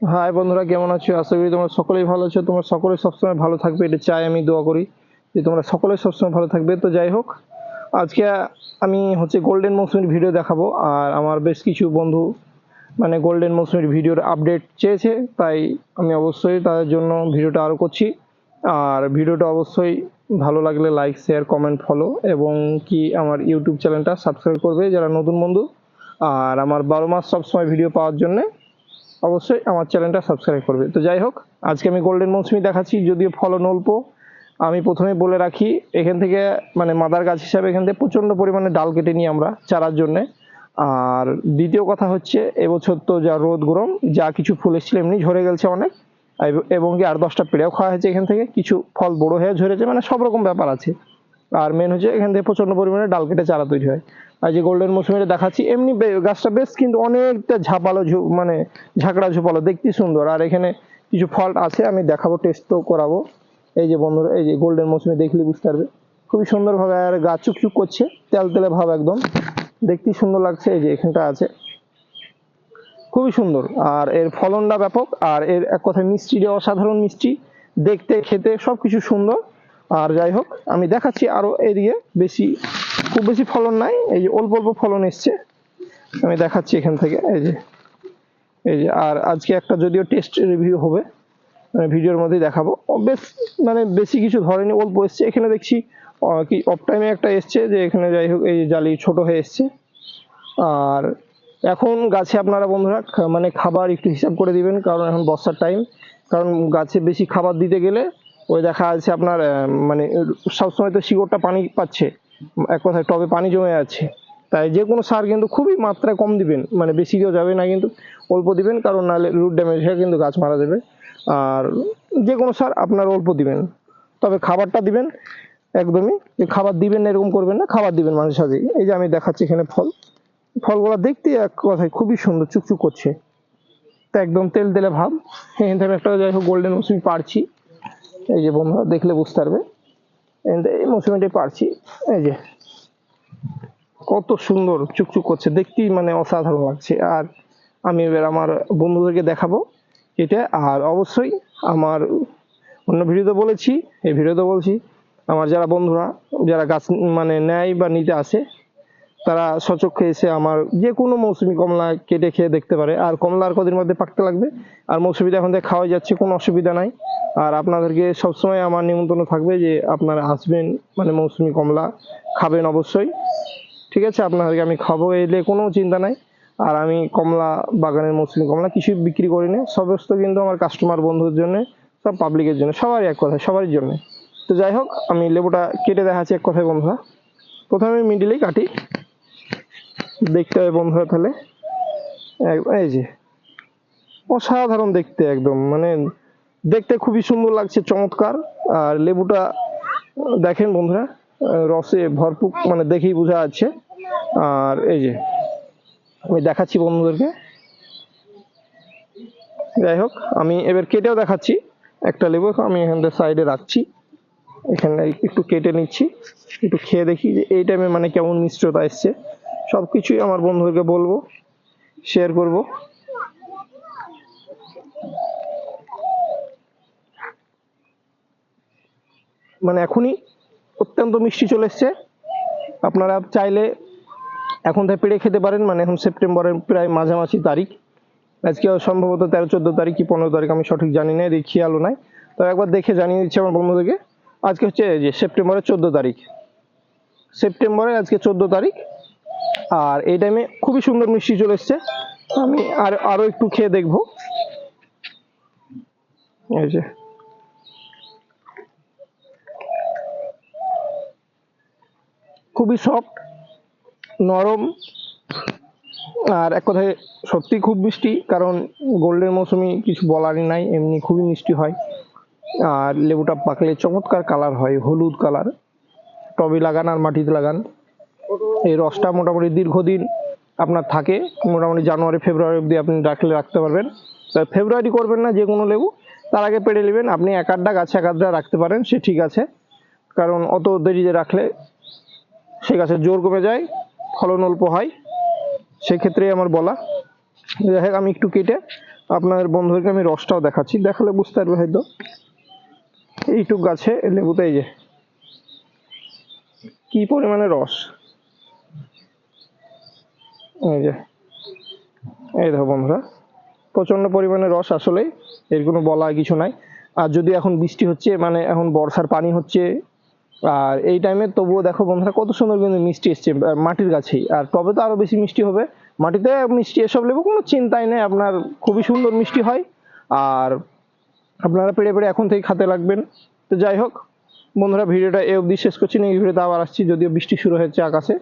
High বন্ধুরা, কেমন আছো? আশা করি তোমরা সকলেই ভালো আছো। তোমরা সকলে সবসময় ভালো থাকবে, এটা চাই আমি, দোয়া করি যে তোমরা সকলে সবসময় ভালো থাকবে। তো যাই হোক, আজকে আমি হচ্ছে গোল্ডেন মৌসুমির ভিডিও দেখাবো। আর আমার বেশ কিছু বন্ধু মানে গোল্ডেন মৌসুমির ভিডিওর আপডেট চেয়েছে, তাই আমি অবশ্যই তাদের জন্য ভিডিওটা আরও করছি। আর ভিডিওটা অবশ্যই ভালো লাগলে লাইক শেয়ার কমেন্ট ফলো এবং কি আমার ইউটিউব চ্যানেলটা সাবস্ক্রাইব করবে যারা নতুন বন্ধু। আর আমার বারো মাস সবসময় ভিডিও পাওয়ার জন্যে অবশ্যই আমার চ্যানেলটা সাবস্ক্রাইব করবে। তো যাই হোক, আজকে আমি গোল্ডেন মৌসুমি দেখাচ্ছি, যদিও ফলন অল্প। আমি প্রথমে বলে রাখি, এখান থেকে মানে মাদার গাছ হিসাবে এখান থেকে প্রচণ্ড পরিমাণে ডাল কেটে নিই আমরা চারার জন্যে। আর দ্বিতীয় কথা হচ্ছে, এবছর তো যা রোদ গরম, যা কিছু ফুল এসেছিল এমনি ঝরে গেছে অনেক। এবং কি আর দশটা পেড়েও খাওয়া হয়েছে এখান থেকে, কিছু ফল বড় হয়ে ঝরেছে মানে সব রকম ব্যাপার আছে। আর মেন হচ্ছে এখান থেকে প্রচণ্ড পরিমাণে ডাল কেটে চারা তৈরি হয়। আর যে গোল্ডেন মৌসুমিটা দেখাচ্ছি, এমনি গাছটা বেশ কিন্তু অনেকটা ঝাপালো মানে ঝাঁকড়া ঝোপালো দেখতে সুন্দর। আর এখানে কিছু ফল আছে, আমি দেখাবো টেস্ট তো করাবো। এই যে বন্ধুরা, এই যে গোল্ডেন মৌসুমি দেখলে বুঝতে পারবে। খুবই সুন্দরভাবে আর গাছ চুকচুক করছে, তেল তেলে ভাব একদম। দেখতে সুন্দর লাগছে, এই যে এখানটা আছে। খুবই সুন্দর। আর এর ফলনটা ব্যাপক, আর এর এক কথায় মিষ্টিটা অসাধারণ মিষ্টি, দেখতে, খেতে সবকিছু সুন্দর। আর যাই হোক, আমি দেখাচ্ছি আরও এদিকে। বেশি, খুব বেশি ফলন নাই, এই যে অল্প অল্প ফলন এসছে। আমি দেখাচ্ছি এখান থেকে, এই যে এই যে, আর আজকে একটা যদিও টেস্ট রিভিউ হবে মানে ভিডিওর মধ্যেই দেখাবো। ও বেশ মানে বেশি কিছু ধরেনি, অল্প এসছে। এখানে দেখছি কি অফ টাইমে একটা এসছে, যে এখানে যাই হোক, এই জালি ছোট হয়ে এসছে। আর এখন গাছে আপনারা বন্ধুরা মানে খাবার একটু হিসাব করে দিবেন, কারণ এখন বর্ষার টাইম কারণ গাছে বেশি খাবার দিতে গেলে ওই দেখা যাচ্ছে আপনার মানে সবসময় তো শিকড়টা পানি পাচ্ছে। এক কথায় টবে পানি জমে আছে তাই যে কোনো সার কিন্তু খুবই মাত্রায় কম দিবেন। মানে বেশি কেউ যাবে না কিন্তু অল্প দিবেন, কারণ নাহলে রুট ড্যামেজ হয়ে কিন্তু গাছ মারা যাবে। আর যে কোনো সার আপনার অল্প দিবেন। তবে খাবারটা দিবেন, একদমই। যে খাবার দিবেন না এরকম করবেন না, খাবার দিবেন মাঝে সাঝে এই যে আমি দেখাচ্ছি এখানে ফল। ফলগুলো দেখতে এক কথায় খুবই সুন্দর, চুকচুক করছে। তা একদম তেল তেলে ভাব। এখান থেকে একটা যাই হোক গোল্ডেন মৌসুমি পারছি। এই যে বন্ধুরা, দেখলে বুঝতে পারবে। এই মৌসুমিটাই পারছি, এই যে কত সুন্দর চুকচুক করছে, দেখতেই মানে অসাধারণ লাগছে। আর আমি এবার আমার বন্ধুদেরকে দেখাবো এটা। আর অবশ্যই আমার অন্য ভিডিওতে বলেছি, এই ভিডিওতে বলছি, আমার যারা বন্ধুরা, যারা গাছ মানে নেয় বা নিতে আসে তারা সচক্ষে এসে আমার যে কোনো মৌসুমি কমলা কেটে খেয়ে দেখতে পারে। আর কমলা আর কদিন মধ্যে পাকতে লাগবে। আর মৌসুমিটা এখন থেকে খাওয়া যাচ্ছে, কোনো অসুবিধা নাই। আর আপনাদেরকে সবসময় আমার নিমন্ত্রণ থাকবে যে আপনারা আসবেন মানে মৌসুমি কমলা খাবেন অবশ্যই। ঠিক আছে, আপনাদেরকে আমি খাব এলে কোনো চিন্তা নাই। আর আমি কমলা বাগানের মৌসুমি কমলা কিছুই বিক্রি করি না। সমস্ত কিন্তু আমার কাস্টমার বন্ধুদের জন্য, সব পাবলিকের জন্য, সবারই এক কথায়, সবারই জন্য। তো যাই হোক, আমি লেবুটা কেটে দেখাচ্ছি এক কথায় বন্ধুরা। প্রথমে মিডিলেই কাটি। দেখতে হবে বন্ধুরা তাহলে। এই যে, অসাধারণ দেখতে একদম মানে দেখতে খুবই সুন্দর লাগছে, চমৎকার। আর লেবুটা, দেখেন বন্ধুরা, রসে ভরপুর মানে দেখেই বোঝা যাচ্ছে। আর এই যে, আমি দেখাচ্ছি বন্ধুদেরকে। যাই হোক, আমি এবার কেটেও দেখাচ্ছি একটা লেবু। আমি এখান থেকে সাইডে রাখছি। এখানে একটু কেটে নিচ্ছি। একটু খেয়ে দেখি যে এই টাইমে মানে কেমন মিষ্টতা এসছে। সব কিছুই আমার বন্ধুদেরকে বলব শেয়ার করব। মানে এখনই অত্যন্ত মিষ্টি চলে এসছে। আপনারা চাইলে এখন থেকে পেড়ে খেতে পারেন মানে এখন সেপ্টেম্বরের প্রায় মাঝামাঝি তারিখ। আজকে সম্ভবত তেরো, চোদ্দ তারিখ কি পনেরো তারিখ আমি সঠিক জানি না, এদিকে খেয়ালও নাই। তো একবার দেখে জানিয়ে দিচ্ছি আমার বন্ধুদেরকে, আজকে হচ্ছে যে সেপ্টেম্বরের চোদ্দ তারিখ। সেপ্টেম্বরের আজকে চোদ্দ তারিখ আর এই টাইমে খুবই সুন্দর মিষ্টি চলে এসছে। আমি আর, আরও একটু খেয়ে দেখব। এই যে। খুবই সফট নরম, আর এক কথায় সত্যি খুব মিষ্টি, কারণ গোল্ডেন মৌসুমি কিছু বলারই নাই, এমনি খুবই মিষ্টি হয়। আর লেবুটা পাকলে চমৎকার কালার হয়, হলুদ কালার টবে লাগান আর মাটিতে লাগান। এই রসটা মোটামুটি দীর্ঘদিন আপনার থাকে। মোটামুটি জানুয়ারি, ফেব্রুয়ারি অবধি আপনি রাখলে রাখতে পারবেন। তা ফেব্রুয়ারি করবেন না যে কোনো লেবু, তার আগে পেড়ে নেবেন। আপনি এক আধটা, গাছে এক আধটা রাখতে পারেন, সে ঠিক আছে। কারণ অত দেরিতে রাখলে সে গাছের জোর কমে যায়, ফলন অল্প হয়। সেক্ষেত্রে আমার বলা, যাই আমি একটু কেটে আপনার বন্ধুদেরকে আমি রসটাও দেখাচ্ছি। দেখালে বুঝতে পারবে হয়তো। এইটুক গাছে লেবুতে এই যে, কি পরিমাণে রস। এই যে, এই দেখো বন্ধুরা প্রচণ্ড পরিমাণে রস আসলেই, এর কোনো বলা কিছু নাই। আর যদি এখন বৃষ্টি হচ্ছে মানে এখন বর্ষার পানি হচ্ছে, আর এই টাইমে তবুও দেখো বন্ধুরা, কত সুন্দর কিন্তু মিষ্টি এসছে মাটির গাছেই। আর তবে তো আরও বেশি মিষ্টি হবে। মাটিতে মিষ্টি এসব লেবু কোনো চিন্তাই নেই, আপনার খুবই সুন্দর মিষ্টি হয়। আর আপনারা পেড়ে পেড়ে এখন থেকে খাতে লাগবেন। তো যাই হোক, বন্ধুরা, ভিডিওটা এ অবধি শেষ করছি নেক্সট ভিডিওতে আবার আসছি, যদিও বৃষ্টি শুরু হয়েছে আকাশে।